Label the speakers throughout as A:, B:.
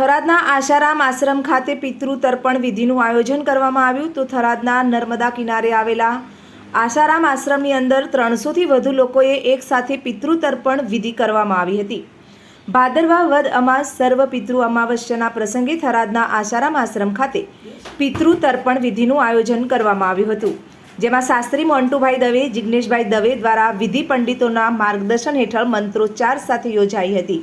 A: થરાદના આશારામ આશ્રમ ખાતે પિતૃ તર્પણ વિધિનું આયોજન કરવામાં આવ્યું તો થરાદના નર્મદા કિનારે આવેલા આશારામ આશ્રમની અંદર ત્રણસોથી વધુ લોકોએ એકસાથે પિતૃ તર્પણ વિધિ કરવામાં આવી હતી. ભાદરવા વદ અમાસ સર્વ પિતૃ અમાવસ્યાના પ્રસંગે થરાદના આશારામ આશ્રમ ખાતે પિતૃ તર્પણ વિધિનું આયોજન કરવામાં આવ્યું હતું. જેમાં શાસ્ત્રી મોન્ટુભાઈ દવે જિજ્ઞેશભાઈ દવે દ્વારા વિધિ પંડિતોના માર્ગદર્શન હેઠળ મંત્રોચ્ચાર સાથે યોજાઈ હતી.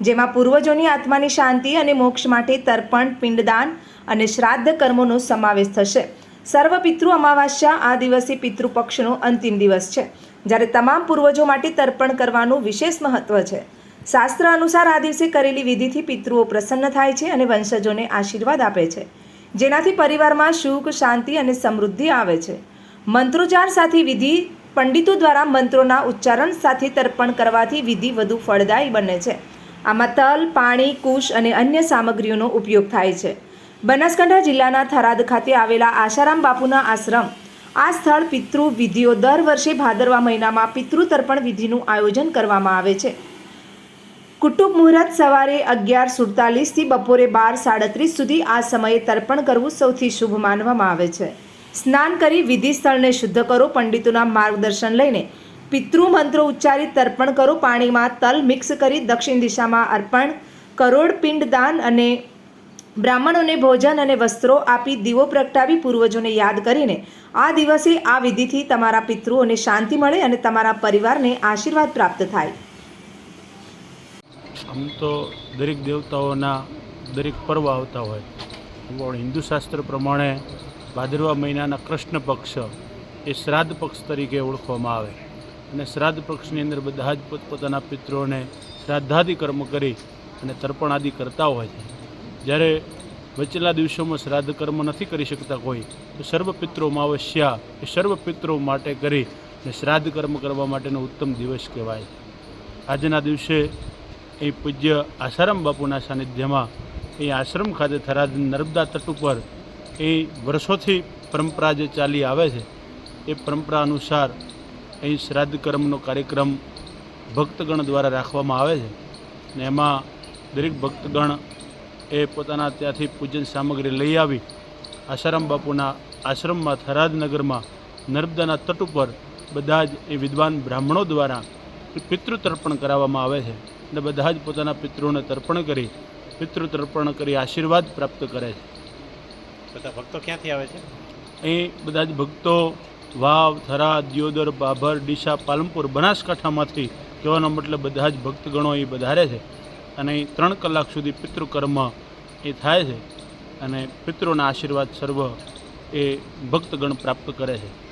A: જેમાં પૂર્વજોની આત્માની શાંતિ અને મોક્ષ માટે તર્પણ, પિંડદાન અને શ્રાદ્ધ કર્મોનો સમાવેશ થશે. સર્વ પિતૃ અમાવાસ્યા આ દિવસે પિતૃપક્ષનો અંતિમ દિવસ છે. જ્યારે તમામ પૂર્વજો માટે તર્પણ કરવાનું વિશેષ મહત્વ છે. શાસ્ત્ર અનુસાર આ દિવસે કરેલી વિધિથી પિતૃઓ પ્રસન્ન થાય છે અને વંશજોને આશીર્વાદ આપે છે. જેનાથી પરિવારમાં સુખ, શાંતિ અને સમૃદ્ધિ આવે છે. મંત્રોચ્ચાર સાથે વિધિ પંડિતો દ્વારા મંત્રોના ઉચ્ચારણ સાથે તર્પણ કરવાથી વિધિ વધુ ફળદાયી બને છે. આમાં તલ, પાણી, કુશ અને અન્ય સામગ્રીઓનો ઉપયોગ થાય છે. બનાસકાંઠા જિલ્લાના થરાદ ખાતે આવેલા આશારામ બાપુના આશ્રમ, આ સ્થળ પિતૃ વિધિઓ દર વર્ષે ભાદરવા મહિનામાં પિતૃ તર્પણ વિધિનું આયોજન કરવામાં આવે છે. કુટુંબ મુહૂર્ત સવારે અગિયાર સુડતાલીસથી બપોરે બાર સાડત્રીસ સુધી આ સમયે તર્પણ કરવું સૌથી શુભ માનવામાં આવે છે. સ્નાન કરી વિધિ સ્થળને શુદ્ધ કરો, પંડિતોના માર્ગદર્શન લઈને પિતૃ મંત્રો ઉચ્ચારી તર્પણ કરો, પાણીમાં તલ મિક્સ કરી દક્ષિણ દિશામાં અર્પણ. કરોડ પિંડદાન અને બ્રાહ્મણોને ભોજન અને વસ્ત્રો આપી દીવો પ્રગટાવી પૂર્વજોને યાદ કરીને. આ દિવસે આ વિધિથી તમારા પિતૃઓને શાંતિ મળે અને તમારા પરિવારને આશીર્વાદ પ્રાપ્ત થાય.
B: આમ તો દરેક દેવતાઓના દરેક પર્વ આવતા હોય. પણ હિન્દુ શાસ્ત્ર પ્રમાણે ભાદરવા મહિનાના કૃષ્ણ પક્ષ એ શ્રાદ્ધ પક્ષ તરીકે ઓળખવામાં આવે. અને શ્રાદ્ધ પક્ષની અંદર બધા જ પોતપોતાના પિત્રોને શ્રાદ્ધાદિ કર્મ કરી અને તર્પણ આદિ કરતા હોય છે. જ્યારે વચેલા દિવસોમાં શ્રાદ્ધ કર્મ નથી કરી શકતા કોઈ, તો સર્વ પિત્રોમાં અવશ્ય એ સર્વ પિત્રો માટે કરી અને શ્રાદ્ધ કર્મ કરવા માટેનો ઉત્તમ દિવસ કહેવાય. આજના દિવસે એ પૂજ્ય આસારામ બાપુના સાનિધ્યમાં એ આશ્રમ ખાતે થરાદ નર્મદા તટ ઉપર એ વર્ષોથી પરંપરા જે ચાલી આવે છે, એ પરંપરા અનુસાર અહીં શ્રાદ્ધ કર્મનો કાર્યક્રમ ભક્તગણ દ્વારા રાખવામાં આવે છે ને એમાં દરેક ભક્તગણ એ પોતાના ત્યાંથી પૂજન સામગ્રી લઈ આવી આશારામ બાપુના આશ્રમમાં થરાદ નગરમાં નર્મદાના તટ ઉપર બધા જ એ વિદ્વાન બ્રાહ્મણો દ્વારા પિતૃ તર્પણ કરાવવામાં આવે છે અને બધા જ પોતાના પિતૃને તર્પણ કરી પિતૃ તર્પણ કરી આશીર્વાદ પ્રાપ્ત કરે છે.
C: બધા ભક્તો ક્યાંથી આવે છે?
B: અહીં બધા જ ભક્તો વાવ, થરા, દિયોદર, બાભર, ડીસા, પાલનપુર, બનાસકાંઠામાંથી કહેવાનો મતલબ બધા જ ભક્તગણો એ વધારે છે. અને એ ત્રણ કલાક સુધી પિતૃકર્મ એ થાય છે અને પિતૃના આશીર્વાદ સર્વ એ ભક્તગણ પ્રાપ્ત કરે છે.